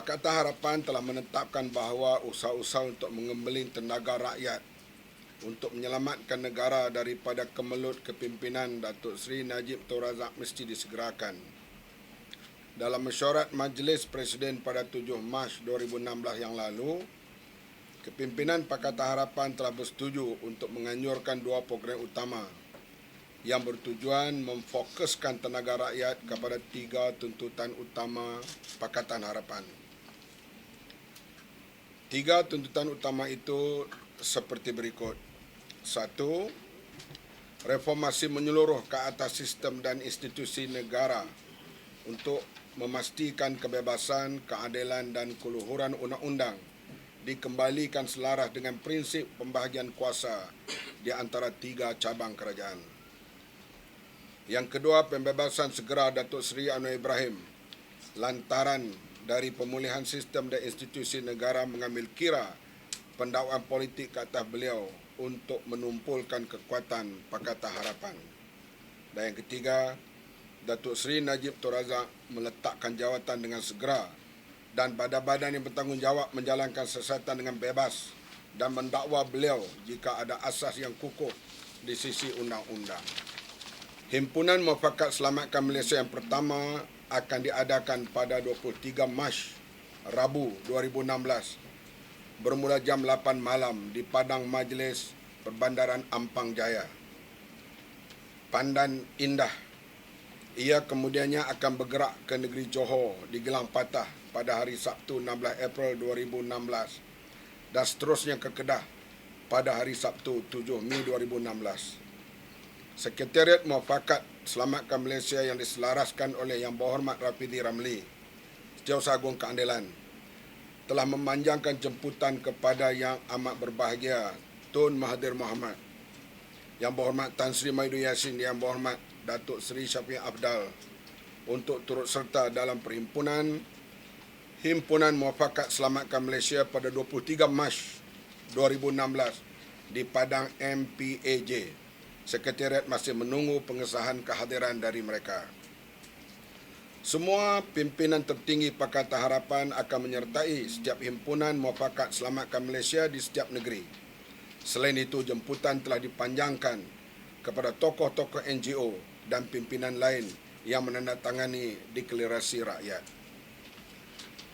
Pakatan Harapan telah menetapkan bahawa usaha-usaha untuk mengembeling tenaga rakyat untuk menyelamatkan negara daripada kemelut kepimpinan Datuk Seri Najib Tun Razak mesti disegerakan. Dalam mesyuarat Majlis Presiden pada 7 Mac 2016 yang lalu, kepimpinan Pakatan Harapan telah bersetuju untuk menganjurkan dua program utama yang bertujuan memfokuskan tenaga rakyat kepada tiga tuntutan utama Pakatan Harapan. Tiga tuntutan utama itu seperti berikut. Satu, reformasi menyeluruh ke atas sistem dan institusi negara untuk memastikan kebebasan, keadilan dan keluhuran undang-undang dikembalikan selaras dengan prinsip pembahagian kuasa di antara tiga cabang kerajaan. Yang kedua, pembebasan segera Datuk Seri Anwar Ibrahim lantaran dari pemulihan sistem dan institusi negara mengambil kira pendakwaan politik ke atas beliau untuk menumpulkan kekuatan Pakatan Harapan. Dan yang ketiga, Datuk Seri Najib Razak meletakkan jawatan dengan segera dan badan-badan yang bertanggungjawab menjalankan siasatan dengan bebas dan mendakwa beliau jika ada asas yang kukuh di sisi undang-undang. Himpunan Mufakat Selamatkan Malaysia yang pertama akan diadakan pada 23 Mac Rabu 2016 bermula jam 8 malam di Padang Majlis Perbandaran Ampang Jaya. Pandan Indah. Ia kemudiannya akan bergerak ke negeri Johor di Gelang Patah pada hari Sabtu 16 April 2016 dan seterusnya ke Kedah pada hari Sabtu 7 Mei 2016. Sekretariat Muafakat Selamatkan Malaysia yang diselaraskan oleh Yang Berhormat Rafidi Ramli, Setiausaha Agung Keadilan, telah memanjangkan jemputan kepada Yang Amat Berbahagia Tun Mahathir Mohamad, Yang Berhormat Tan Sri Maidu Yassin, Yang Berhormat Datuk Seri Syafiq Abdal untuk turut serta dalam perhimpunan Himpunan Muafakat Selamatkan Malaysia pada 23 Mac 2016 di Padang MPAJ. Sekretariat masih menunggu pengesahan kehadiran dari mereka. Semua pimpinan tertinggi Pakatan Harapan akan menyertai setiap himpunan muafakat selamatkan Malaysia di setiap negeri. Selain itu, jemputan telah dipanjangkan kepada tokoh-tokoh NGO dan pimpinan lain yang menandatangani deklarasi rakyat.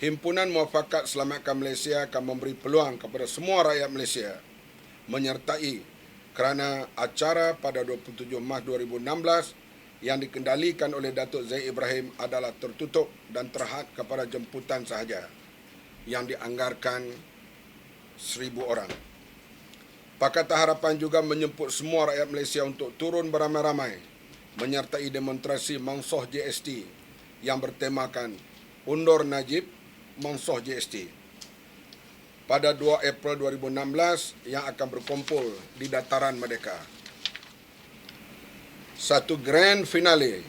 Himpunan Muafakat Selamatkan Malaysia akan memberi peluang kepada semua rakyat Malaysia menyertai kerana acara pada 27 Mac 2016 yang dikendalikan oleh Datuk Zaid Ibrahim adalah tertutup dan terhad kepada jemputan sahaja yang dianggarkan seribu orang. Pakatan Harapan juga menyemput semua rakyat Malaysia untuk turun beramai-ramai menyertai demonstrasi Mangsoh JST yang bertemakan Undur Najib Mangsoh JST pada 2 April 2016 yang akan berkumpul di Dataran Merdeka. Satu grand finale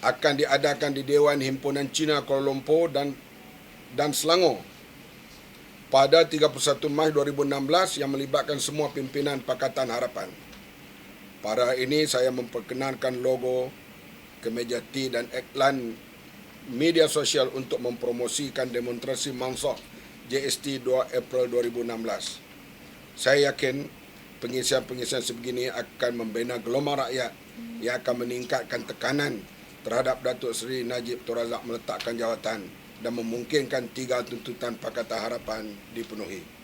akan diadakan di Dewan Himpunan Cina Kuala Lumpur dan dan Selangor pada 31 Mac 2016 yang melibatkan semua pimpinan Pakatan Harapan. Pada ini saya memperkenalkan logo kemeja T dan iklan media sosial untuk mempromosikan demonstrasi Mangsok JST 2 April 2016. Saya yakin pengisian-pengisian sebegini akan membina gelombang rakyat yang akan meningkatkan tekanan terhadap Datuk Seri Najib Tun Razak meletakkan jawatan dan memungkinkan tiga tuntutan Pakatan Harapan dipenuhi.